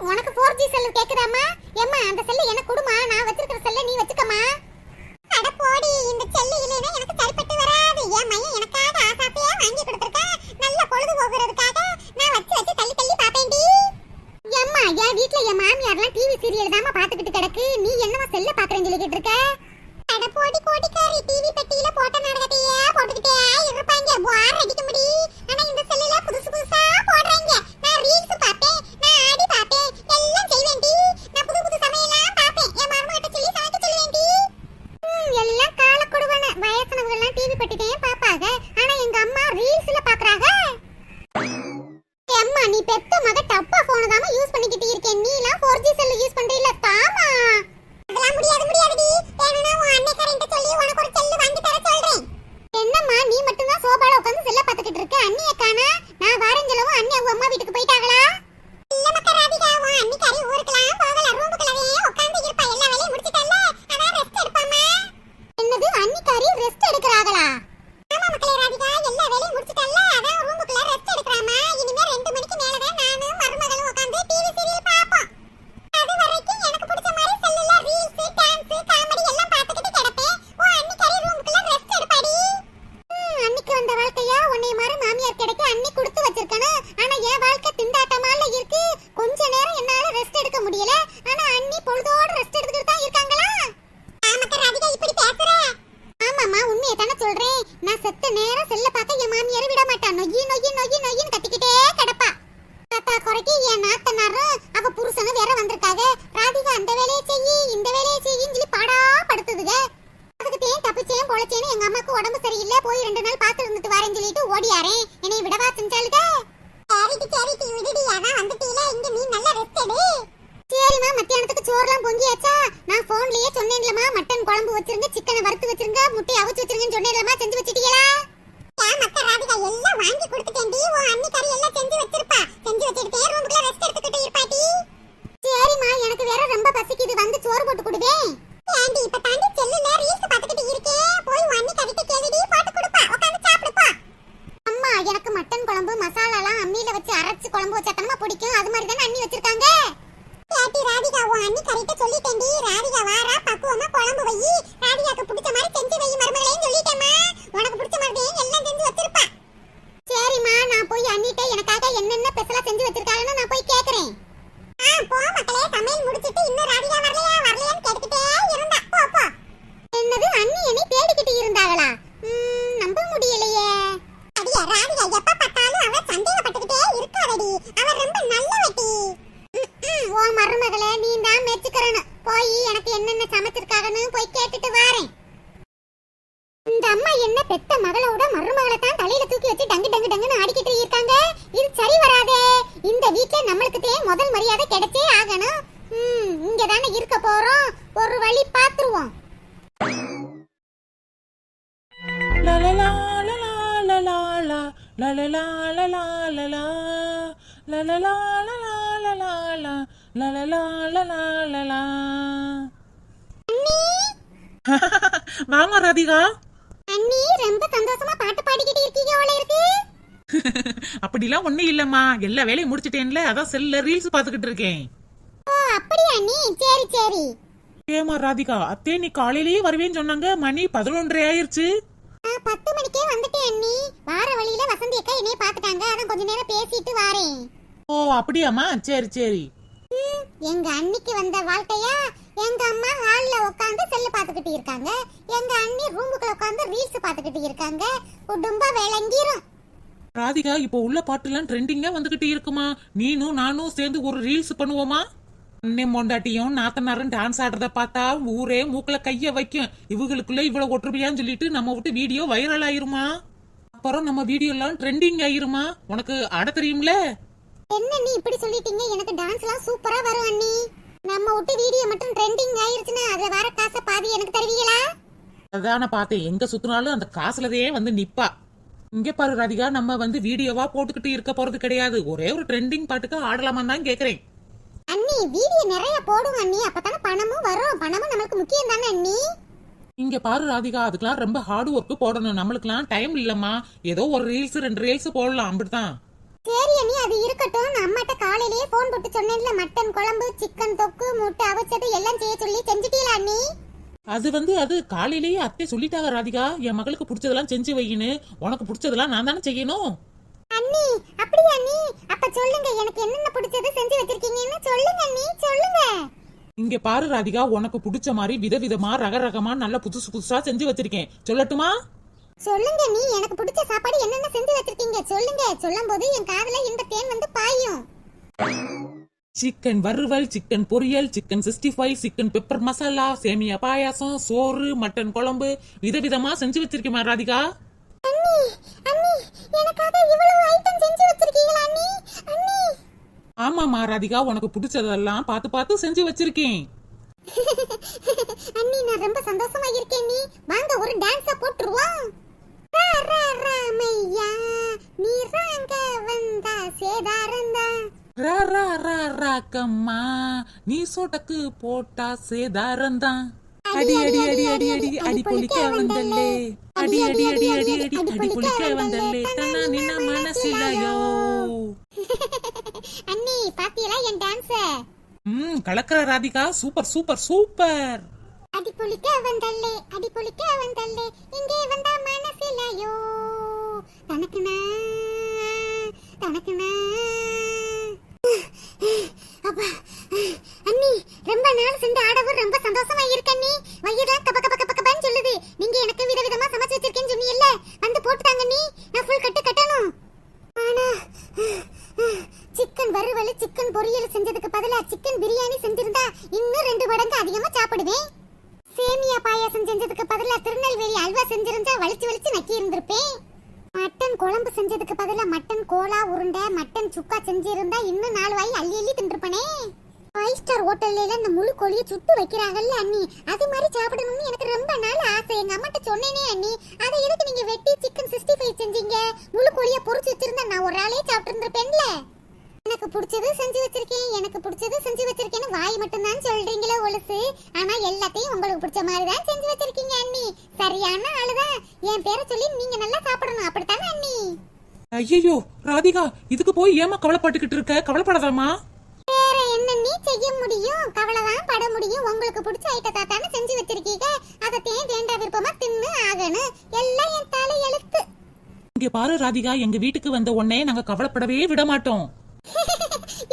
உனக்கு four G செல் கேட்குதாம்மா ஏம்மா அந்த செல்லு எனக்கு கொடுமா? மாமியார் விட மாட்டான். நொய்யி நொய்யி நொய்யி நொய்யி லலலா லலா லலா லலலா லலா லலா லலலா லலா லலா வாமா ராதிகா அண்ணி ரொம்ப சந்தோஷமா பாட்டு பாடிக்கிட்டு இருக்கீங்க போல இருக்கு அப்படிலாம் ஒண்ணும் இல்லம்மா எல்லா வேலையும் முடிச்சிட்டேன்ல அதான் செல்ல ரீல்ஸ் பாத்துக்கிட்டு இருக்கேன் ஓ அப்படியா நீ சரி சரி ஏமா ராதிகா அத்தே நீ காலையிலேயே வருவேன்னு சொன்னாங்க மணி பதினொன்றரை ஆயிருச்சு பத்து மணிக்கே வந்துட்டேன் அண்ணி. வார வழியில வசந்தி அக்கா என்னைய பாத்துட்டாங்க அதான் கொஞ்ச நேரம் பேசிட்டு வாரேன். ஓ அப்படியாம்மா? சரி சரி. எங்க அண்ணிக்கு வந்த வாழ்க்கையா? எங்க அம்மா ஹால்ல உட்காந்து செல்லு பாத்துக்கிட்டு இருக்காங்க. எங்க அண்ணி ரூமுக்குள்ள உட்காந்து ரீல்ஸ் பாத்துக்கிட்டு இருக்காங்க. குடும்ப விளங்கிரும். ராதிகா இப்போ உள்ள பாட்டுலாம் ட்ரெண்டிங்கா வந்துகிட்டு இருக்குமா? நீனும் நானும் சேர்ந்து ஒரு ரீல்ஸ் பண்ணுவோமா? அண்ணே மொண்டாட்டியும் நாத்தனாரும் டான்ஸ் ஆடுறத பார்த்தா ஊரே மூக்குல கைய வைக்கும். இவங்களுக்குள்ள இவ்வளவு ஒற்றுமையான்னு சொல்லிட்டு நம்ம விட்டு வீடியோ வைரல் ஆயிருமா? அப்புறம் நம்ம வீடியோ எல்லாம் ட்ரெண்டிங் ஆயிருமா? உனக்கு ஆட தெரியும்ல? என்ன நீ இப்படி சொல்லிட்டீங்க? எனக்கு டான்ஸ் எல்லாம் சூப்பரா வரும் அண்ணி. நம்ம விட்டு வீடியோ மட்டும் ட்ரெண்டிங் ஆயிருச்சுன்னா அதுல வர காசை பாதி எனக்கு தருவீங்களா? அதான் பார்த்தேன். எங்க சுத்தினாலும் அந்த காசுலதே வந்து நிப்பா. இங்க பாரு ராதிகா நம்ம வந்து வீடியோவா போட்டுக்கிட்டு இருக்க போறது கிடையாது. ஒரே ஒரு ட்ரெண்டிங் பாட்டுக்கு ஆடலாமான்னு தான் கேக்குறேன். அண்ணி வீடியோ நிறைய போடுவோம் அண்ணி. அப்பதானே பணமும் வரும். பணமும் நம்மளுக்கு முக்கியம் தானே அண்ணி? இங்க பாரு ராதிகா. அதுக்கெல்லாம் ரொம்ப ஹார்ட் ஒர்க் போடணும். நம்மளுக்குலாம் டைம் இல்லம்மா. ஏதோ ஒரு ரீல்ஸ் ரெண்டு ரீல்ஸ் போடலாம். அப்படிதான் சரி அண்ணி அது இருக்கட்டும். நான் அம்மாட்ட காலையிலேயே போன் போட்டு சொன்னேன்ல. மட்டன் குழம்பு சிக்கன் தொக்கு முட்டை அவிச்சது எல்லாம் செய்ய சொல்லி செஞ்சுட்டீங்களா அண்ணி? அது வந்து அது காலையிலேயே அத்தை சொல்லிட்டாங்க ராதிகா. என் மகளுக்கு பிடிச்சதெல்லாம் செஞ்சு வையின்னு. உனக்கு பிடிச்சதெல்லாம் நான் தானே செய்யணும்? அண்ணி அப்படியா அண்ணி? அப்ப சொல்லுங்க எனக்கு என்னென்ன பிடிச்சது செஞ்சு வச்சிருக்கீங்கன்னு சொல்லுங்க அண்ணி சொல்லுங்க. இங்க பாரு ராதிகா உனக்கு பிடிச்ச மாதிரி விதவிதமா ரக ரகமா நல்ல புதுசு புதுசா செஞ்சு வச்சிருக்கேன். சொல்லட்டுமா? சொல்லுங்க நீ எனக்கு பிடிச்ச சாப்பாடு என்னென்ன செஞ்சு வச்சிருக்கீங்க? சொல்லுங்க. சொல்லும்போது என் காதுல இந்த தேன் வந்து பாயும். சிக்கன் வறுவல் சிக்கன் பொரியல் chicken sixty five chicken pepper masala சேமியா பாயாசம் சோறு மட்டன் குழம்பு விதவிதமா செஞ்சு வச்சிருக்கேமா ராதிகா. அண்ணி அண்ணி எனக்காக இவ்வளவு ஐட்டம் செஞ்சு வச்சிருக்கீங்களா அண்ணி? அண்ணி. ராதிகா உனக்கு பிடிச்சதெல்லாம் பார்த்து பார்த்து செஞ்சு வச்சிருக்கேன். அண்ணி நான் ரொம்ப சந்தோஷமா இருக்கேன் நீ வாங்க ஒரு டான்ஸ போட்டுருவோம். ரா, ரா, ராமையா நீ ராங்க வந்தா சேதாரந்தா. ரா ரா ரா ராக்கம்மா நீ சோட்டக்கு போட்டா சேதாரந்தான் அடி அடி அடி அடி அடி அடி பொலிக்க வந்தல்லே. அடி அடி அடி அடி அடி அடி பொலிக்க வந்தல்லே. தன்னா நின்ன மனசிலையோ. அண்ணி பாத்தீங்களா என் டான்ஸ ம் கலக்கிற ராதிகா. Super super super. அடி பொலிக்க வந்தல்லே அடி பொலிக்க வந்தல்லே. இங்கே வந்தா மனசிலையோ. தனக்குனா தனக்குனா. அப்பா அண்ணி ரொம்ப நாள் சென்று ஆடவும் ரொம்ப சந்தோஷமா இருக்கு அண்ணி வயிறுலாம் கப கப கப கபன்னு சொல்லுது. நீங்க எனக்கு விதவிதமா சமைச்சு வச்சிருக்கேன்னு சொன்னீங்கல்ல வந்து போட்டுட்டாங்க நீ நான் ஃபுல் கட்டு கட்டணும். ஆனா சிக்கன் வறுவல் சிக்கன் பொரியல் செஞ்சதுக்கு பதிலா சிக்கன் பிரியாணி செஞ்சிருந்தா இன்னும் ரெண்டு மடங்கு அதிகமா சாப்பிடுவேன். சேமியா பாயாசம் செஞ்சதுக்கு பதிலா திருநெல்வேலி அல்வா செஞ்சிருந்தா வலிச்சு வலிச்சு நக்கி இருந்திருப்பேன் குழம்பு செஞ்சதுக்கு பதிலா மட்டன் கோலா உருண்டை மட்டன் சுக்கா செஞ்சிருந்தா இன்னும் நாலு வாய் அள்ளி அள்ளி தின்றுப்பனே. ஃபைவ் ஸ்டார் ஹோட்டல்ல இந்த முழு கோழியை சுட்டு வைக்கிறாங்கல்ல அண்ணி. அது மாதிரி சாப்பிடணும்னு எனக்கு ரொம்ப நாள் ஆசை. எங்க அம்மாட்ட சொன்னேனே அண்ணி. அதை எதுக்கு நீங்க வெட்டி சிக்கன் சிக்ஸ்டி ஃபைவ் செஞ்சீங்க? முழு கோழியை பொரிச்சு வச்சிருந்தா நான் ஒரு ஆளே சாப்பிட்டு இருந்திருப்பேன்ல எனக்கு பிடிச்சது செஞ்சு வச்சிருக்கேன் எனக்கு பிடிச்சது செஞ்சு வச்சிருக்கேன்னு வாய் மட்டும் தான் சொல்றீங்களே ஒழுசு. ஆனா எல்லாத்தையும் உங்களுக்கு பிடிச்ச மாதிரி தான் செஞ்சு வச்சிருக்கீங்க அண்ணி. சரியான ஆளுதான். என் பேரை சொல்லி நீங்க நல்லா சாப்பிடணும். அப்படித்தானே அண்ணி? ஐயோ ராதிகா இதுக்கு போய் ஏமா கவலைப்பட்டுக்கிட்டு இருக்க? கவலைப்படாதாமா வேற என்ன நீ செய்ய முடியும்? கவலை தான் பட முடியும். உங்களுக்கு பிடிச்ச ஐட்டத்தை தானே செஞ்சு வச்சிருக்கீங்க. அதை தேன் தேண்டா விருப்பமா தின்னு ஆகணும். எல்லாம் என் தலை எழுத்து இங்க பாரு ராதிகா எங்க வீட்டுக்கு வந்த உடனே நாங்க கவலைப்படவே விட மாட்டோம்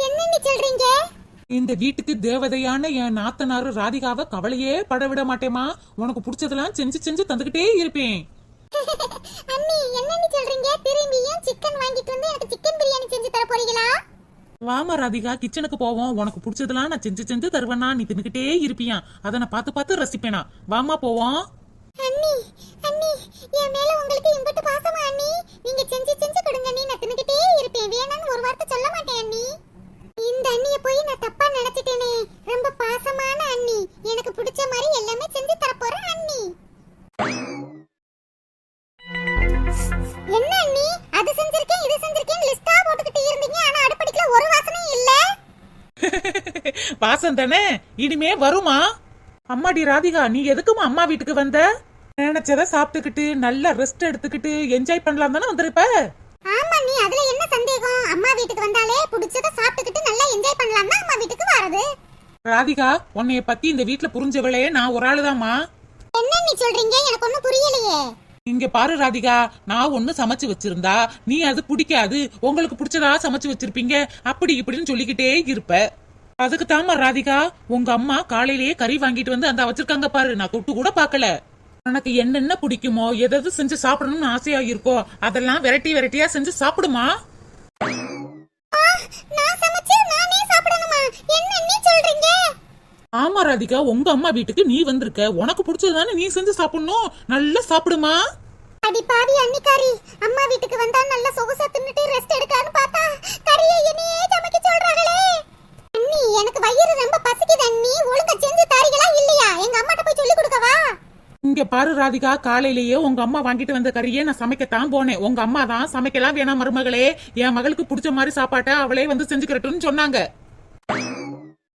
என்ன நீ சொல்றீங்க? இந்த வீட்டுக்கு தேவதையான என் நாத்தனாரு ராதிகாவை கவலையே பட விட மாட்டேமா உனக்கு பிடிச்சதெல்லாம் செஞ்சு செஞ்சு தந்துகிட்டே இருப்பேன். அண்ணி என்ன நீ சொல்றீங்க திரும்பியும் சிக்கன் வாங்கிட்டு வந்து எனக்கு சிக்கன் பிரியாணி செஞ்சு தர போறீங்களா? வாமா ராதிகா கிச்சனுக்கு போவோம். உனக்கு பிடிச்சதெல்லாம் நான் செஞ்சு செஞ்சு தருவேனா நீ தின்னுகிட்டே இருப்பியா. அதை நான் பார்த்து பார்த்து ரசிப்பேனா. வாமா போவோம். அண்ணி அண்ணி என் மேல உங்களுக்கு இம்பட்டு பாசமா அண்ணி? நீங்க செஞ்சு செஞ்சு கொடுங்க அண்ணி. நான் தின்னுக்கிட்டே இருப்பேன். வேணாம்னு ஒரு வார்த்தை சொல்ல மாட்டேன் அண்ணி. இந்த அண்ணிய போய் நான் தப்பா நினைச்சிட்டேனே. ரொம்ப பாசமான அண்ணி. எனக்கு பிடிச்ச மாதிரி எல்லாமே செஞ்சு தர போறேன் அண்ணி. என்ன அண்ணி? அது செஞ்சிருக்கேன் இது செஞ்சிருக்கேன் லிஸ்டா போட்டுக்கிட்டு இருந்தீங்க. ஆனா அடுப்படிக்கல ஒரு வாசனையும் இல்ல. வாசம் தானே? இனிமே வருமா? அம்மாடி ராதிகா நீ எதுக்குமா அம்மா வீட்டுக்கு வந்த? நினைச்சத சாப்பிட்டுக்கிட்டு நல்லா ரெஸ்ட் எடுத்துக்கிட்டு என்ஜாய் பண்ணலாம் தானே வந்திருப்ப? ஆமா நீ அதுல என்ன சந்தேகம்? அம்மா வீட்டுக்கு வந்தாலே பிடிச்சத சாப்பிட்டுக்கிட்டு நல்லா என்ஜாய் பண்ணலாம் தான் அம்மா வீட்டுக்கு வரது ராதிகா உன்னைய பத்தி இந்த வீட்ல புரிஞ்சவளே நான் ஒரு ஆளுதாம்மா. என்ன நீ சொல்றீங்க? எனக்கு ஒண்ணும் புரியலையே. இங்க பாரு ராதிகா நான் ஒண்ணு சமைச்சு வச்சிருந்தா நீ அது பிடிக்காது. உங்களுக்கு பிடிச்சதா சமைச்சு வச்சிருப்பீங்க. அப்படி இப்படின்னு சொல்லிக்கிட்டே இருப்ப. அதுக்கு தாமா ராதிகா. உங்க அம்மா காலையிலேயே கறி வாங்கிட்டு வந்து அந்த வச்சிருக்காங்க பாரு. நான் தொட்டு கூட பார்க்கல. உனக்கு என்னென்ன பிடிக்குமோ எதாவது செஞ்சு சாப்பிடணும்னு ஆசையா இருக்கோ அதெல்லாம் வெரைட்டி வெரைட்டியா செஞ்சு சாப்பிடுமா? ஆமா ராதிகா. உங்க அம்மா வீட்டுக்கு நீ வந்திருக்க. உனக்கு பிடிச்சதுதானே நீ செஞ்சு சாப்பிடணும். நல்லா சாப்பிடுமா? அடி பாவி அன்னிக்காரி. அம்மா வீட்டுக்கு வந்தா நல்ல சொகுசா தின்னுட்டு ரெஸ்ட் எடுக்கலான்னு பார்த்தா கறியை என்னையே சமைக்க சொல்றாங்களே. அண்ணி எனக்கு வயிறு ரொம்ப பசிக்குது அண்ணி. ஒழுங்கா செஞ்சு தாரிகளா இல்லையா? எங்க அம்மாட்ட போய் சொல்லி கொடுக்கவா? இங்க பாரு ராதிகா காலையிலேயே உங்க அம்மா வாங்கிட்டு வந்த கறியை நான் சமைக்கத்தான் போனேன். உங்க அம்மா தான் சமைக்கலாம் வேணாம் மருமகளே. என் மகளுக்கு பிடிச்ச மாதிரி சாப்பாட்டை அவளே வந்து செஞ்சுக்கிறட்டும்னு சொன்னாங்க.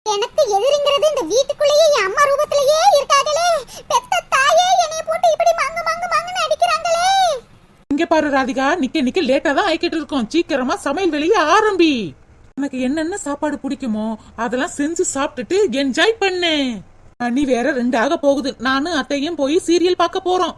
எனக்கு எதிரிங்கிறது இந்த வீட்டுக்குள்ளேயே என் அம்மா ரூபத்திலேயே இருக்காங்களே. பெத்த தாயே என்னைய போட்டு இப்படி மங்கு மங்கு மங்குன்னு அடிக்கிறாங்களே. இங்க பாரு ராதிகா நிக்க நிக்க லேட்டா தான் ஆயிக்கிட்டு இருக்கோம். சீக்கிரமா சமையல் வெளியே ஆரம்பி. உனக்கு என்னென்ன சாப்பாடு பிடிக்குமோ அதெல்லாம் செஞ்சு சாப்பிட்டுட்டு என்ஜாய் பண்ணு. நீ வேற ரெண்டாக போகுது. நானும் அத்தையும் போய் சீரியல் பார்க்க போறோம்.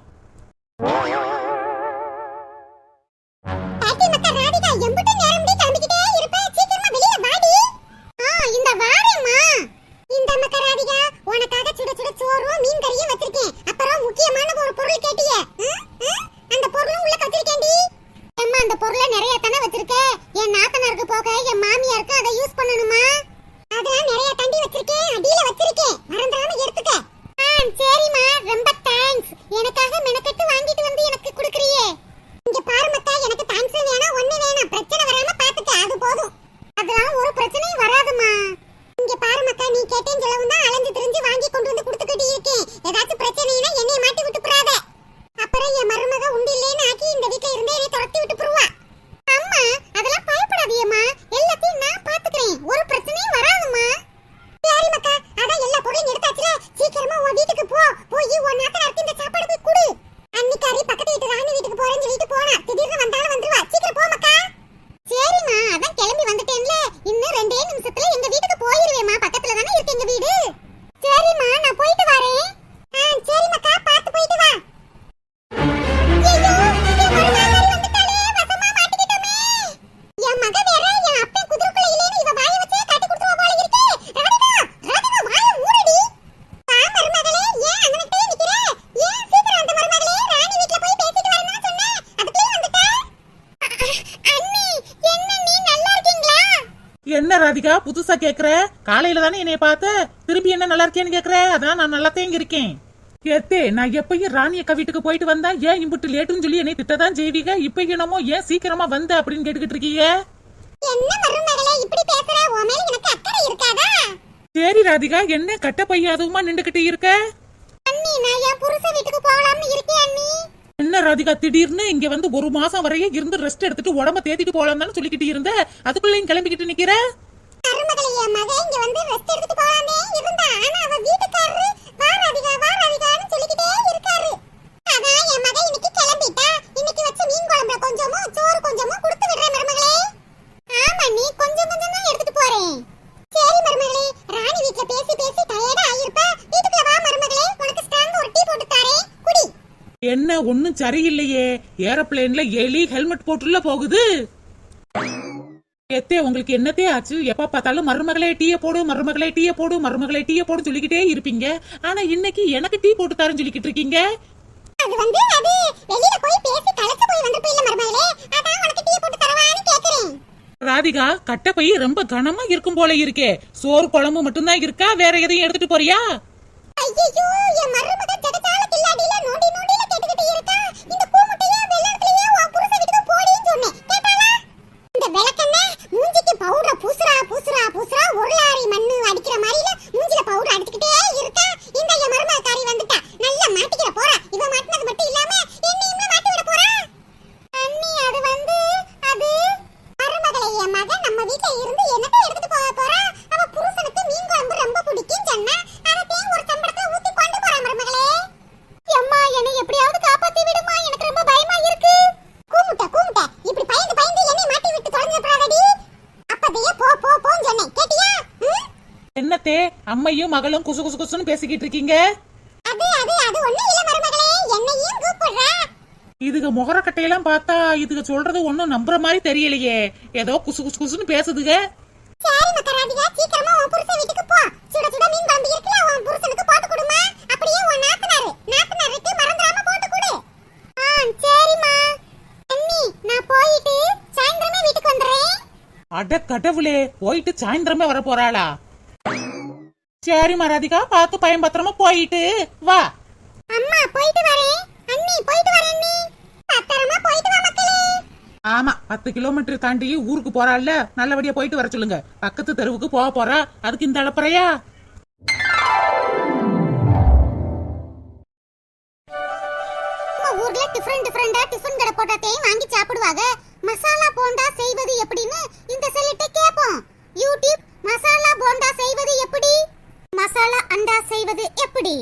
என்ன ராதிகா புதுசா கேக்குற? காலையில தானே என்னைய பார்த்த? திருப்பி என்ன நல்லா இருக்கேன்னு கேக்குற? அதான் நான் நல்லா தேங்க இருக்கேன். ஏத்தே நான் எப்பயும் ராணி அக்கா வீட்டுக்கு போயிட்டு வந்தா ஏன் இம்புட்டு லேட்டுன்னு சொல்லி என்னை திட்டதான் செய்வீங்க? இப்ப என்னமோ ஏன் சீக்கிரமா வந்த அப்படின்னு கேட்டுக்கிட்டு இருக்கீங்க? சரி ராதிகா என்ன கட்ட பைய அதுவுமா நின்றுகிட்டு இருக்க? அண்ணி, நான் என் புருஷன் வீட்டுக்கு போகலாம்னு இருக்கேன் அண்ணி. என்ன ராதிகா திடீர்னு இங்க வந்து ஒரு மாசம் வரையே இருந்து ரெஸ்ட் எடுத்துட்டு உடம்ப தேத்திட்டு போலாம் தானே சொல்லிக்கிட்டு இருந்த? அதுக்குள்ளயும் கிளம்பிக்கிட்டு நிக்கிற? மருமகளே, கொடுத்து விடுறேன் மருமகளே. ஆமா, நீ கொஞ்சம் கொஞ்சம் தான் எடுத்துட்டு போறேன். சரி என்ன ஒண்ணும் சரியில்லையே. ஏரோப்ளேன்ல எலி ஹெல்மெட் போட்டுள்ள போகுது. எத்தே உங்களுக்கு என்னத்தே ஆச்சு? எப்ப பார்த்தாலும் மருமகளே டீய போடு மருமகளே டீய போடு மருமகளே டீய போடு சொல்லிக்கிட்டே இருப்பீங்க. ஆனா இன்னைக்கு எனக்கு டீ போட்டு தரேன்னு சொல்லிக்கிட்டு இருக்கீங்க. அது வந்து அது வெளியில போய் பேசி களைச்சு போய் வந்திருப்பீல்ல மருமகளே. அதான் உனக்கு டீ போட்டு தரவான்னு கேக்குறேன். ராதிகா கட்டப்பை ரொம்ப கனமா இருக்கும் போல இருக்கே. சோறு குழம்பு மட்டும்தான் இருக்கா? வேற எதையும் எடுத்துட்டு போறியா? ஐயையோ, என் மருமக ஜடஜால கில்லாடியில நோண்டி நோண்டியில சொன்னேன். கேட்டாளா? இந்த விளக்கெண்ணெய் மூஞ்சிக்கு powder பூசுறா, பூசுறா, பூசுறா, ஒரு லாரி மண்ணு அடிக்கிற மாதிரில மூஞ்சில பவுடர் அடிச்சுக்கிட்டே இருக்கா. இந்த என் மருமகக்காரி வந்துட்டா. நல்லா அம்மையும் மகளும் குசு குசு குசுன்னு பேசிக்கிட்டு இருக்கீங்க. இதுக முகரக்கட்டையெல்லாம் பார்த்தா இதுக சொல்றது ஒண்ணும் நம்புற மாதிரி தெரியலையே ஏதோ குசு குசு குசுன்னு பேசுதுக சரி மக்கராதிகா, சீக்கிரமா உன் புருஷன் வீட்டுக்கு போ. சுட சுட மீன் குழம்பு இருக்குல்ல, உன் புருஷனுக்கு போட்டு கொடுமா. அப்படியே உன் நாத்தனாரு, நாத்தனாருக்கு மறந்துடாம போட்டு கொடு. ஆ, சரிம்மா. அண்ணி, நான் போயிட்டு சாயந்தரமே வீட்டுக்கு வந்துடுறேன். அட கடவுளே போயிட்டு சாயந்தரமே வர போறாளா சரிம்மா ராதிகா பார்த்து பயம் பத்திரமா போயிட்டு வா. அம்மா, போயிட்டு வரேன். அண்ணி, போயிட்டு வரேன் அண்ணி. பத்திரமா போயிட்டு வா மக்களே. ஆமா பத்து கிலோமீட்டர் தாண்டி ஊருக்கு போறாள்ல. நல்லபடியா போயிட்டு வர சொல்லுங்க. பக்கத்து தெருவுக்கு போக போறா. அதுக்கு இந்த அளப்பறையா ஊர்ல டிஃபரெண்ட் டிஃபரெண்டா டிஃபன் கடை போட்டாத்தையும் வாங்கி சாப்பிடுவாங்க. மசாலா போண்டா செய்வது எப்படின்னு இந்த செல்லிட்ட கேட்போம் யூடியூப் மசாலா போண்டா செய்வது எப்படி? மசாலா அண்டா செய்வது எப்படி?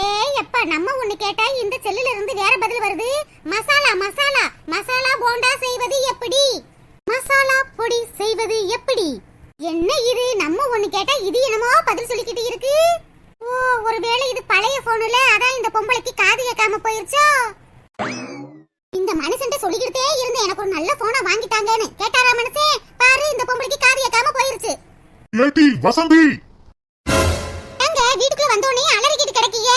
ஏய் எப்பா நம்ம ஒண்ணு கேட்டா இந்த செல்லுல இருந்து வேற பதில் வருது. மசாலா மசாலா மசாலா போண்டா செய்வது எப்படி? மசாலா பொடி செய்வது எப்படி? என்ன இது? நம்ம ஒண்ணு கேட்டா இது என்னமோ பதில் சொல்லிக்கிட்டு இருக்கு. ஓ ஒருவேளை இது பழைய போனுல அதான் இந்த பொம்பளைக்கு காது கேட்காம போயிருச்சோ? இந்த மனுஷன் சொல்லிக்கிட்டே இருந்து எனக்கு ஒரு நல்ல போனை வாங்கிட்டாங்கன்னு. கேட்டாரா மனுஷே? பாரு இந்த பொம்பளைக்கு காது கேட்காம போயிருச்சு. ஏட்டி வசந்தி! வந்தோடனே அலறிக்கிட்டு கிடக்கீங்க?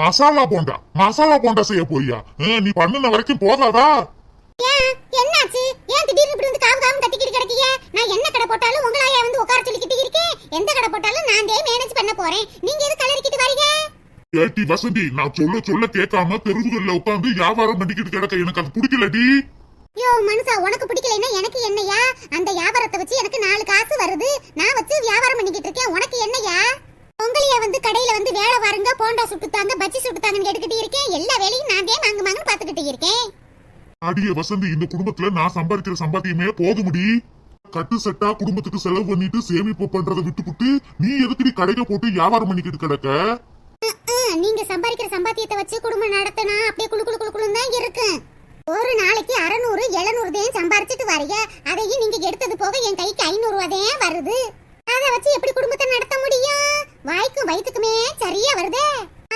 மசாலா போண்டா. மசாலா போண்டா செய்ய போறியா? நீ பண்ணுன வரைக்கும் போதாதா என்னாச்சு? ஏன் திடீர்னு இப்படி வந்து காவு காவு கத்திக்கிட்டு கிடக்கீங்க? நான் என்ன கடை போட்டாலும் உங்களாயா வந்து உட்கார சொல்லிக்கிட்டு இருக்கேன்? எந்த கடை போட்டாலும் நான் டே மேனேஜ் பண்ண போறேன். நீங்க எது கலரிக்கிட்டு வரீங்க? ஏட்டி வசந்தி நான் சொல்ல சொல்ல கேட்காம தெருவுகள்ல உட்காந்து வியாபாரம் பண்ணிக்கிட்டு கிடக்க. எனக்கு அது பிடிக்கலடி. யோ மனுஷா உனக்கு பிடிக்கலைன்னா எனக்கு என்னையா அந்த வியாபாரத்தை வச்சு எனக்கு நாலு காசு வருது. நான் வச்சு வியாபாரம் பண்ணிக்கிட்டு இருக்கேன். உனக்கு என்னையா பொங்கலிய வந்து கடையில வந்து வேலை வாருங்க போண்டா சுட்டுத்தாங்க பஜ்ஜி சுட்டுத்தாங்கன்னு கேட்டுக்கிட்டு இருக்கேன். எல்லா வேலையும் நான் தான் வாங்க வாங்கன்னு பாத்துக்கிட்டு இருக்கேன். அடிய வசந்தி இந்த குடும்பத்துல நான் சம்பாதிக்கிற சம்பாத்தியமே போதுமுடி கட்டு செட்டா குடும்பத்துக்கு செலவு பண்ணிட்டு சேமிப்பு பண்றதை விட்டுப்புட்டு நீ எதுக்குடி கடைக்க போட்டு வியாபாரம் பண்ணிக்கிட்டு கிடக்க? நீங்க சம்பாதிக்கிற சம்பாத்தியத்தை வச்சு குடும்பம் நடத்தினா அப்படியே குளு குளு குளு குளுன்னு தான் இருக்கும். ஒரு நாளைக்கு அறநூறு எழுநூறு தான் சம்பாரிச்சிட்டு வரீங்க. அதையும் நீங்க எடுத்தது போக என் கைக்கு ஐநூறு தான் வருது. அதை வச்சு எப்படி குடும்பத்தை நடத்த முடியும்? வாய்க்கும் வயிற்றுக்குமே சரியா வருதே?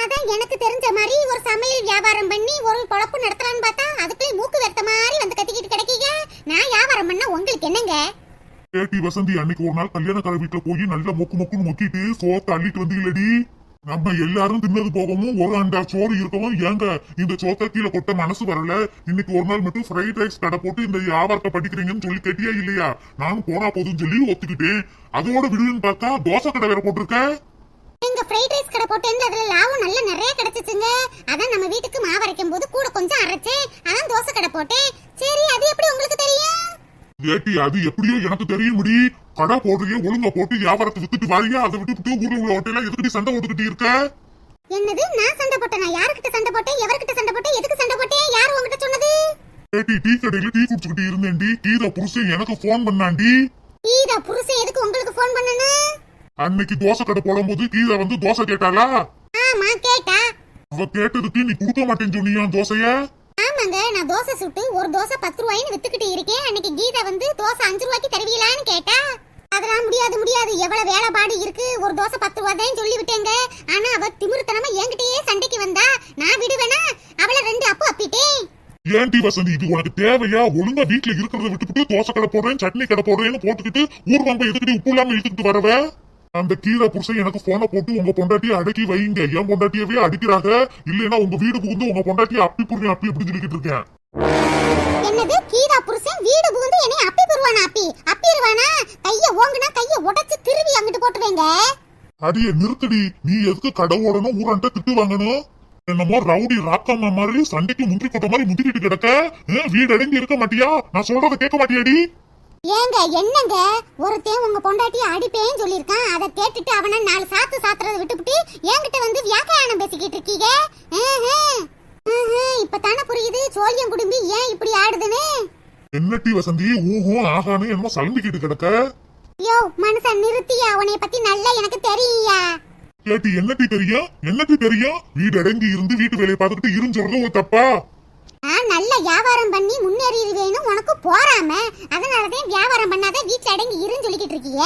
அதான் எனக்கு தெரிஞ்ச மாதிரி ஒரு சமையல் வியாபாரம் பண்ணி ஒரு பொழப்பு நடத்தலாம்னு பார்த்தா அதுக்குள்ளே மூக்கு வெத்த மாதிரி வந்து கத்திக்கிட்டு கிடைக்கீங்க. நான் வியாபாரம் பண்ணா உங்களுக்கு என்னங்க? ஏட்டி வசந்தி அன்னைக்கு ஒரு நாள் கல்யாணக்கார வீட்டுல போய் நல்ல மொக்கு மொக்குன்னு மொக்கிட்டு சோத்தை அள்ளிட்டு வந்தீங்களடி? நம்ம எல்லாரும் தின்னது போகவும் ஒரு அண்டா சோறு இருக்கவும் ஏங்க? இந்த சோத்தை கீழே கொட்ட மனசு வரல. இன்னைக்கு ஒரு நாள் மட்டும் ஃப்ரைட் ரைஸ் கடை போட்டு இந்த வியாபாரத்தை படிக்கிறீங்கன்னு சொல்லி கேட்டியா இல்லையா? நானும் போனா போதும்னு சொல்லி ஒத்துக்கிட்டேன். அதோட விடுன்னு பார்த்தா தோசை கடை வேற போட்டிருக்கேன் எங்க ஃப்ரைட் ரைஸ் கடை போட்டேன் அதுல லாபம் நல்ல நிறைய கிடைச்சிச்சுங்க. அதான் நம்ம வீட்டுக்கு மாவு அரைக்கும் போது கூட கொஞ்சம் அரைச்சேன். அதான் தோசை கடை போட்டேன். சரி அது எப்படி உங்களுக்கு தெரியும்? ஏட்டி அது எப்படியோ எனக்கு தெரியும் முடி கடை போடுறிய ஒழுங்கா போட்டு வியாபாரத்தை வித்துட்டு வாரியா அதை விட்டுட்டு ஊர்ல உள்ள ஹோட்டல எதுக்கிட்டு சண்டை போட்டுக்கிட்டு இருக்க? என்னது நான் சண்டை போட்டேன்? நான் யாருக்கிட்ட சண்டை போட்டேன்? எவர்கிட்ட சண்டை போட்டேன்? எதுக்கு சண்டை போட்டேன்? யார் உங்ககிட்ட சொன்னது? ஏட்டி டீ கடையில டீ குடிச்சுக்கிட்டு இருந்தேன்டி. கீதா புருஷன் எனக்கு போன் பண்ணாண்டி கீதா புருஷன் எதுக்கு உங்களுக்கு ஃபோன் பண்ணணும் அன்னைக்கு தோசை கடை போடும்போது கீதா வந்து தோசை கேட்டாளா? ஆமா கேட்டா. அவ கேட்டதுக்கு நீ கொடுக்க மாட்டேன்னு சொன்னியா தோசைய? ஆமாங்க நான் தோசை சுட்டு ஒரு தோசை பத்து ரூபாய்னு வித்துக்கிட்டு இருக்கேன். அன்னைக்கு கீதா வந்து தோசை அஞ்சு ரூபாய்க்கு தருவீங்களான்னு கேட்டா அதெல்லாம் முடியாது முடியாது. எவ்வளவு வேலைப்பாடு இருக்கு? ஒரு தோசை பத்து ரூபா தான் சொல்லி விட்டேங்க ஆனா அவ திமிருத்தனமா என்கிட்டயே சண்டைக்கு வந்தா நான் விடுவேனா? அவளை ரெண்டு அப்பு அப்பிட்டேன். ஏன்டி வசந்தி இது உனக்கு தேவையா? ஒழுங்கா வீட்டுல இருக்கிறத விட்டுப்புட்டு தோசை கடை போடுறேன் சட்னி கடை போடுறேன்னு போட்டுக்கிட்டு ஊர் வம்ப எதுக்கிட்டு உப்பு இல்லாம இழுத்துக்கிட்டு வரவ? அந்த கீரை புருஷன் எனக்கு போனை போட்டு உங்க பொண்டாட்டியை அடக்கி வைங்க. என் பொண்டாட்டியவே அடிக்கிறாங்க. இல்லைன்னா உங்க வீடு புகுந்து உங்க பொண்டாட்டியை அப்பி புடுறேன் அப்பி அப்படின்னு சொல்லிக்கிட்டு இருக்கேன். என்னது? கீதா புருஷன் வீடு புகுந்து என்னை அப்பி பெறுவானா அப்பி அப்பிடுவானா கைய ஓங்குனா கைய உடைச்சு திருவி அங்கிட்டு போட்டுருவேங்க. அடியே நிறுத்தடி. நீ எதுக்கு கடை ஓடணும்? ஊரன்ட்ட திட்டு வாங்கணும். என்னமோ ரவுடி ராக்கம்மா மாதிரி சண்டைக்கு முந்திரி கொட்ட மாதிரி முந்திக்கிட்டு கிடக்க. வீடு அடங்கி இருக்க மாட்டியா? நான் சொல்றத கேட்க மாட்டியாடி. ஏங்க என்னங்க? ஒருத்தன் உங்க பொண்டாட்டி அடிப்பேன்னு சொல்லியிருக்கான். அதை கேட்டுட்டு அவனை நாலு சாத்து சாத்துறதை விட்டுப்புட்டு என்கிட்ட வந்து வியாக்கியானம் பேசிக்கிட்டு இருக்கீங்க? ஆஹ், இப்பதானே புரியுது. சோழியம் குடும்பி ஏன் இப்படி ஆடுதுன்னு? என்னட்டி வசந்தி? ஊஹும் ஆகான்னு என்னமோ சலம்பிக்கிட்டு கிடக்க? யோ மனுஷன் நிறுத்தியா? உன்னைய பத்தி நல்லா எனக்கு தெரியா கேட்டி என்னட்டி தெரியும்? என்னட்டி தெரியும்? வீடு அடங்கி இருந்து வீட்டு வேலையை பார்த்துக்கிட்டு இருந்து சொல்றது தப்பா? நான் நல்ல வியாபாரம் பண்ணி முன்னேறிடுவேன்னு உனக்கு போறாம. அதனாலதான் வியாபாரம் பண்ணாத வீட்டுல அடங்கி இருன்னு சொல்லிக்கிட்டு இருக்கீங்க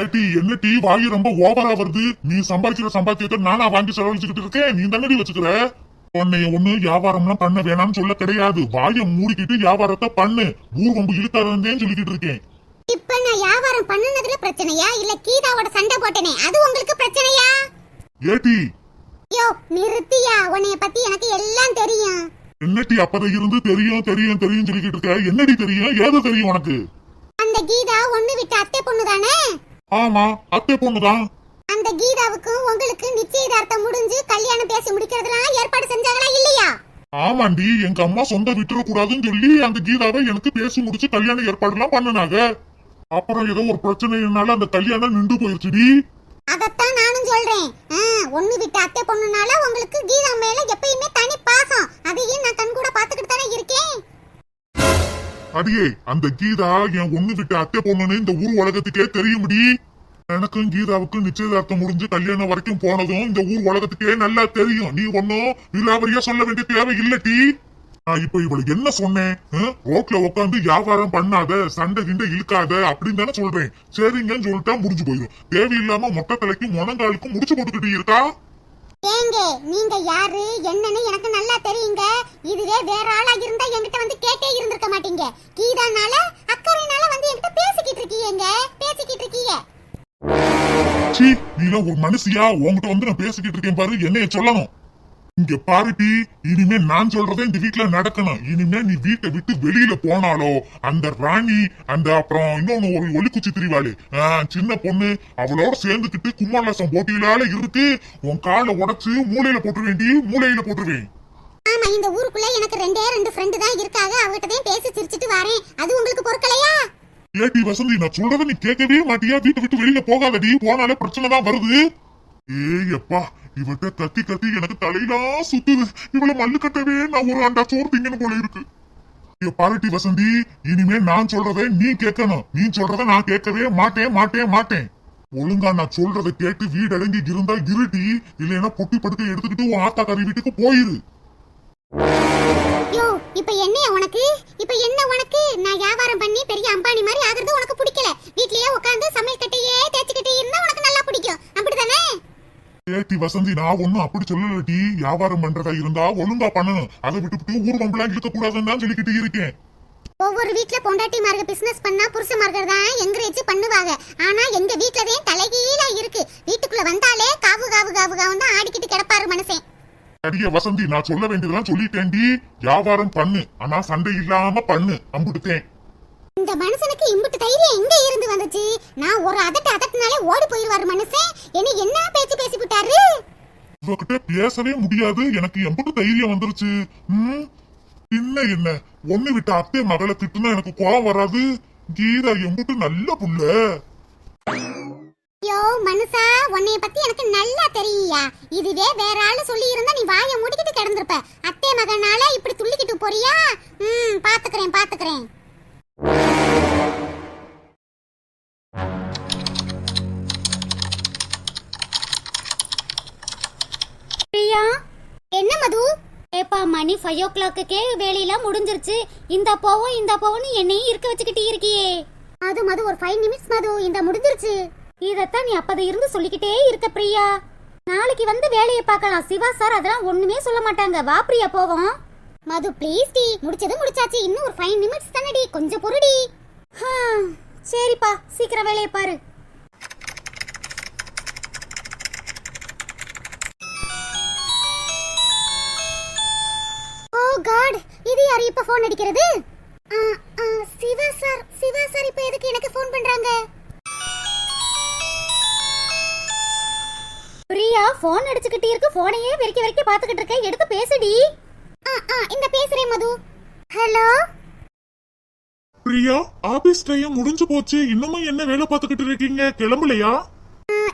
ஏட்டி என்னட்டி வாயு ரொம்ப ஓவரா வருது. நீ சம்பாதிக்கிற சம்பாத்தியத்தை நானா வாங்கி செலவழிச்சுக்கிட்டு இருக்கேன். நீ தானடி வச்சுக்கிற. உன்னைய ஒண்ணு வியாபாரம்லாம் பண்ண வேணாம்னு சொல்ல கிடையாது. வாயை மூடிக்கிட்டு வியாபாரத்தை பண்ணு. ஊர் வம்பு இழுக்காதேன்னு சொல்லிக்கிட்டு இருக்கேன். இப்ப நான் வியாபாரம் பண்ணுனதுல பிரச்சனையா? இல்ல கீதாவோட சண்டை போட்டனே அது உங்களுக்கு பிரச்சனையா? ஏட்டி யோ நிறுத்தியா? உன்னைய பத்தி எனக்கு எல்லாம் தெரியும். என்னட்டி அப்பதை இருந்து தெரியும் தெரியும் தெரியும் சொல்லிக்கிட்டு இருக்க? என்னடி தெரியும்? ஏது தெரியும் உனக்கு? அந்த கீதா ஒண்ணு விட்ட அத்தை பொண்ணு தானே ஆமா அத்தை பொண்ணுதான். அந்த கீதாவுக்கும் உங்களுக்கு நிச்சயதார்த்தம் முடிஞ்சு கல்யாணம் பேசி முடிக்கிறதுலாம் ஏற்பாடு செஞ்சாங்களா இல்லையா? ஆமாண்டி எங்க அம்மா சொந்த விட்டுற கூடாதுன்னு சொல்லி அந்த கீதாவை எனக்கு பேசி முடிச்சு கல்யாண ஏற்பாடுலாம் பண்ணுனாங்க. அப்புறம் ஏதோ ஒரு பிரச்சனைனால அந்த கல்யாணம் நின்று போயிருச்சுடி. அதத்தான் நானும் சொல்றேன். ஒண்ணு விட்டு அத்தை பொண்ணுனால உங்களுக்கு கீதா மேல எப்பயுமே தனி பாசம். அதையும் நான் கண் கூட பாத்துக்கிட்டு தானே இருக்கேன். அடியே அந்த கீதா என் ஒண்ணு விட்டு அத்தை பொண்ணுன்னு இந்த ஊர் உலகத்துக்கே தெரியும்டி. எனக்கும் கீதாவுக்கும் நிச்சயதார்த்தம் முடிஞ்சு கல்யாணம் வரைக்கும் போனதும் இந்த ஊர் உலகத்துக்கே நல்லா தெரியும். நீ ஒன்னும் விலாவரியா சொல்ல வேண்டிய தேவை இல்லட்டி நான் இப்ப இவளுக்கு என்ன சொன்னேன்? ரோட்ல உட்காந்து வியாபாரம் பண்ணாத சண்டை கிண்டை இழுக்காத அப்படின்னு தானே சொல்றேன். சரிங்கன்னு சொல்லிட்டா முடிஞ்சு போயிடும் தேவையில்லாம மொட்டை தலைக்கும் முழங்காலுக்கும் முடிச்சு போட்டுக்கிட்டு இருக்கா? ஏங்க நீங்க யாரு? என்னன்னு எனக்கு நல்லா தெரியுங்க. இதுவே வேற ஆளா இருந்தா என்கிட்ட வந்து கேட்டே இருந்திருக்க மாட்டீங்க. கீதானால அக்கறைனால வந்து என்கிட்ட பேசிக்கிட்டு இருக்கீங்க. பேசிக்கிட்டு இருக்கீங்க. சீ நீலாம் ஒரு மனுஷியா? உன்கிட்ட வந்து நான் பேசிக்கிட்டு இருக்கேன் பாரு. என்னைய சொல்லணும். இங்க பாருடி இனிமே நான் சொல்றதே இந்த வீட்ல நடக்கணும். இனிமே நீ வீட்டை விட்டு வெளியில போனாலோ அந்த ராணி அந்த அப்புறம் இன்னொன்னு ஒரு ஒலிக்குச்சி திரிவாளு. சின்ன பொண்ணு அவளோட சேர்ந்துக்கிட்டு கும்மாலாசம் போட்டியிலால இருக்கு. உன் காலை உடைச்சு மூளையில போட்டுருவேன்டி மூளையில போட்டுருவேன். ஆமா இந்த ஊருக்குள்ள எனக்கு ரெண்டே ரெண்டு ஃப்ரெண்டு தான் இருக்காங்க. அவகிட்ட தான் பேசி சிரிச்சிட்டு வரேன். அது உங்களுக்கு பொறுக்கலையா? ஏடி வசந்தி நான் சொல்றத நீ கேட்கவே மாட்டியா? வீட்டை விட்டு வெளியில போகாதடி போனாலே பிரச்சனை தான் வருது. ஏய் அப்பா இவர்கிட்ட கத்தி கத்தி எனக்கு தலையிலா சுத்துது. இவ்வளவு மல்லு கட்டவே நான் ஒரு அண்டா சோறு திங்கணும் போல இருக்கு. இங்க பாருட்டி வசந்தி இனிமே நான் சொல்றதை நீ கேட்கணும். நீ சொல்றத நான் கேட்கவே மாட்டேன் மாட்டேன் மாட்டேன். ஒழுங்கா நான் சொல்றதை கேட்டு வீடடங்கி இருந்தா இருட்டி இல்லைன்னா பொட்டி படுக்கை எடுத்துக்கிட்டு உன் கறி வீட்டுக்கு போயிரு. யோ இப்ப என்ன உனக்கு? இப்ப என்ன உனக்கு? நான் வியாபாரம் பண்ணி பெரிய அம்பானி மாதிரி ஆகுறது உனக்கு பிடிக்கல. வீட்லயே உட்கார்ந்து சமையல் கட்டையே தேய்ச்சிக்கிட்டு இருந்தா உனக்கு நல்லா பிடிக்கும். அப்படிதானே ஏட்டி வசந்தி நான் ஒண்ணும் அப்படி சொல்லலடி வியாபாரம் பண்றதா இருந்தா ஒழுங்கா பண்ணணும். அதை விட்டுவிட்டு ஊர் வம்பலாம் இழுக்க கூடாதுன்னு தான் சொல்லிக்கிட்டு இருக்கேன். ஒவ்வொரு வீட்ல பொண்டாட்டி மார்க பிசினஸ் பண்ணா புருஷ மார்கர் தான் என்கரேஜ் பண்ணுவாங்க. ஆனா எங்க வீட்லதே தலைகீழா இருக்கு. வீட்டுக்குள்ள வந்தாலே காவு காவு காவு காவு தான் ஆடிக்கிட்டு கிடப்பாரு மனுஷன். அடிய வசந்தி நான் சொல்ல வேண்டியதெல்லாம் சொல்லிட்டேன்டி வியாபாரம் பண்ணு. ஆனா சண்டை இல்லாம பண்ணு. அம்புடுத்தேன் இந்த மனுஷனுக்கு இம்புட்டு தைரியம் எங்க இருந்து வந்துச்சு? நான் ஒரு அதட்டு அதட்டுனாலே ஓடி போயிருவாரு மனுஷன். என்ன என்ன பேச்சு பேசி விட்டாரு? இவகிட்ட பேசவே முடியாது. எனக்கு எம்புட்டு தைரியம் வந்துருச்சு. ம்? என்ன என்ன? ஒண்ணு விட்ட அத்தை மகளை திட்டுனா எனக்கு கோவம் வராது. கீதா எம்புட்டு நல்ல புள்ள. யோ மனுஷா உன்னைய பத்தி எனக்கு நல்லா தெரியுயா இதுவே வேற ஆளு சொல்லி இருந்தா நீ வாயை மூடிக்கிட்டு கிடந்திருப்ப. அத்தை மகனால இப்படி துள்ளிக்கிட்டு போறியா? ம் பாத்துக்கிறேன் பாத்துக்கிறேன். பிரியா என்ன மது? ஏப்பா மணி ஃபைவ் ஓ கிளாக்குக்கே வேலையெல்லாம் முடிஞ்சிருச்சு. இந்த போவோம் இந்த போவோம்னு என்னையும் இருக்க வச்சுக்கிட்டே இருக்கியே. அது மது ஒரு ஃபைவ் நிமிட்ஸ் மது இந்த முடிஞ்சிருச்சு. இதைத்தான் நீ அப்பதை இருந்து சொல்லிக்கிட்டே இருக்க பிரியா. நாளைக்கு வந்து வேலையை பார்க்கலாம். சிவா சார் அதெல்லாம் ஒண்ணுமே சொல்ல மாட்டாங்க. வா பிரியா போவோம். மது ப்ளீஸ் டி. முடிச்சது முடிச்சாச்சு. இன்னும் ஒரு ஃபைவ் நிமிட்ஸ் தானடி கொஞ்சம் பொருடி ஹம், சரிப்பா. சீக்கிரம் வேலையை பாரு. இது யாரு இப்ப ஃபோன் அடிக்கிறது? சிவா சார் சிவா சார் இப்ப எதுக்கு எனக்கு ஃபோன் பண்றாங்க? பிரியா போன் அடிச்சுக்கிட்டு இருக்கு போனையே வெறிக்க வெறிக்க பாத்துக்கிட்டு இருக்க. எடுத்து பேசுடி. ஆ, ஆ, இந்த பேசுறேன் Madhu. Hello Priya office time முடிஞ்சு போச்சு. இன்னமும் என்ன வேலை பார்த்துக்கிட்டு இருக்கீங்க? கிளம்பலையா?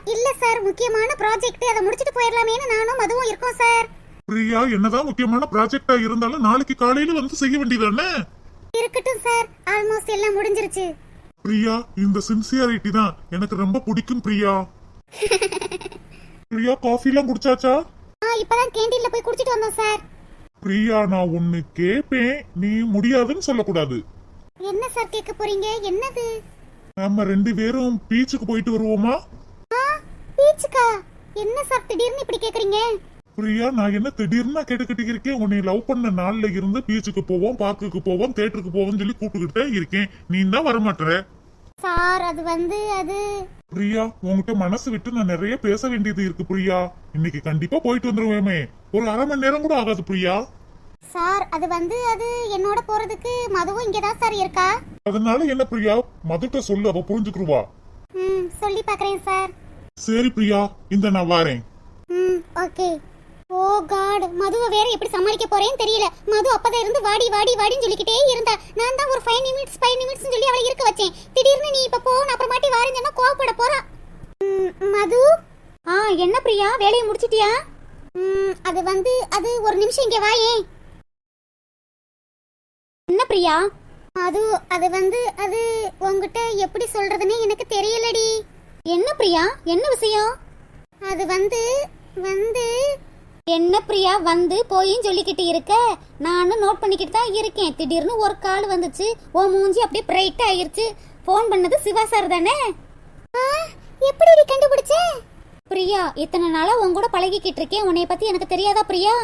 இல்ல சார். முக்கியமான ப்ராஜெக்ட் அதை முடிச்சிட்டு போயிடலாமேன்னு நானும் மதுவும் இருக்கோம் சார். பிரியா என்னதான் முக்கியமான ப்ராஜெக்டா இருந்தாலும் நாளைக்கு காலையில வந்து செய்ய வேண்டியதானே? இருக்கட்டும் சார் ஆல்மோஸ்ட் எல்லாம் முடிஞ்சிருச்சு. பிரியா இந்த சின்சியாரிட்டி தான் எனக்கு ரொம்ப பிடிக்கும் பிரியா. பிரியா காஃபி எல்லாம் குடிச்சாச்சா? ஆ இப்பதான் கேண்டீன்ல போய் குடிச்சிட்டு வந்தோம் சார் பிரியா நான் ஒன்னு கேப்பேன். நீ முடியாதுன்னு சொல்லக்கூடாது. என்ன சார் கேட்க போறீங்க? என்னது? நம்ம ரெண்டு பேரும் பீச்சுக்கு போயிட்டு வருவோமா? ஆ பீச்சுக்கா என்ன சார் திடீர்னு இப்படி கேக்குறீங்க? பிரியா நான் என்ன திடீர்னு கேட்டுக்கிட்டு இருக்கேன் உன்னை லவ் பண்ண நாள்ல இருந்து பீச்சுக்கு போவோம் பார்க்குக்கு போவோம் தேட்டருக்கு போவோம்னு சொல்லி கூப்பிட்டுக்கிட்டே இருக்கேன். நீ தான் வரமாட்டற? சார் அது வந்து அது பிரியா உன்கிட்ட மனசு விட்டு நான் நிறைய பேச வேண்டியது இருக்கு பிரியா. இன்னைக்கு கண்டிப்பா போயிட்டு வந்துருவேமே. ஒரு அரை மணி நேரம் கூட ஆகாது பிரியா. சார் அது வந்து அது என்னோட போறதுக்கு மதுவும் இங்க தான் சார் இருக்கா? அதனால என்ன பிரியா? மதுட்ட சொல்லு அவ புரிஞ்சுக்குருவா. ம் சொல்லி பார்க்கறேன் சார். சரி பிரியா இந்த நான் வாரேன். ம் ஓகே. ஓ காட் மதுவை வேற எப்படி சமாளிக்க போறேன்னு தெரியல. மது அப்பதான் இருந்து வாடி வாடி வாடின்னு சொல்லிக்கிட்டே இருந்தா. நான் தான் ஒரு ஃபைவ் நிமிட்ஸ் ஃபைவ் நிமிட்ஸ் சொல்லி அவளை இருக்க வச்சேன். திடீர்னு நீ இப்ப போ நான் அப்புறமாட்டி வாரேன்னு சொன்னா கோவப்பட போறா. மது? ஆ என்ன பிரியா? வேலையை முடிச்சிட்டியா? அது வந்து அது ஒரு நிமிஷம் இங்க வாயே. என்ன பிரியா? மது அது வந்து அது உங்ககிட்ட எப்படி சொல்றதுன்னு எனக்கு தெரியலடி. என்ன பிரியா? என்ன விஷயம்? அது வந்து வந்து என்ன பிரியா வந்து போயின்னு சொல்லிக்கிட்டு இருக்க? நானும் நோட் பண்ணிக்கிட்டு தான் இருக்கேன். திடீர்னு ஒரு கால் வந்துச்சு. ஓ மூஞ்சி அப்படியே பிரைட் ஆயிருச்சு. ஃபோன் பண்ணது சிவா சார் தானே? எப்படி எப்படி கண்டுபிடிச்ச? பிரியா இத்தனை நாளா உன் கூட பழகிக்கிட்டு இருக்கேன். உன்னைய பத்தி எனக்கு தெரியாதா பிரியா?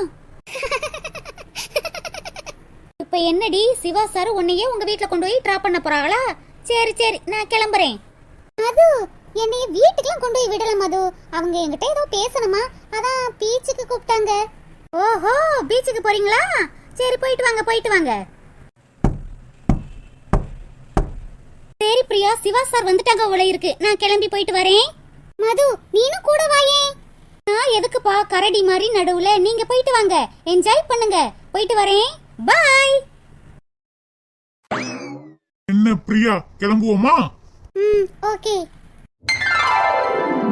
இப்ப என்னடி? சிவா சார் உன்னையே உங்க வீட்டில் கொண்டு போய் டிராப் பண்ண போறாங்களா? சரி சரி நான் கிளம்புறேன். அது என்னைய வீட்டுக்குலாம் கொண்டு போய் விடல மது. அவங்க என்கிட்ட ஏதோ பேசணுமா? அதான் பீச்சுக்கு கூப்பிட்டாங்க. ஓஹோ பீச்சுக்கு போறீங்களா? சரி போயிட்டு வாங்க போயிட்டு வாங்க. சரி பிரியா சிவா சார் வந்துட்டாங்க உள்ள இருக்கு. நான் கிளம்பி போயிட்டு வரேன். மது நீனும் கூட வாயே நான் எதுக்குப்பா கரடி மாதிரி நடுவுல? நீங்க போயிட்டு வாங்க. என்ஜாய் பண்ணுங்க. போயிட்டு வரேன். பாய் என்ன பிரியா? கிளம்புவோமா? ம் ஓகே Thank you.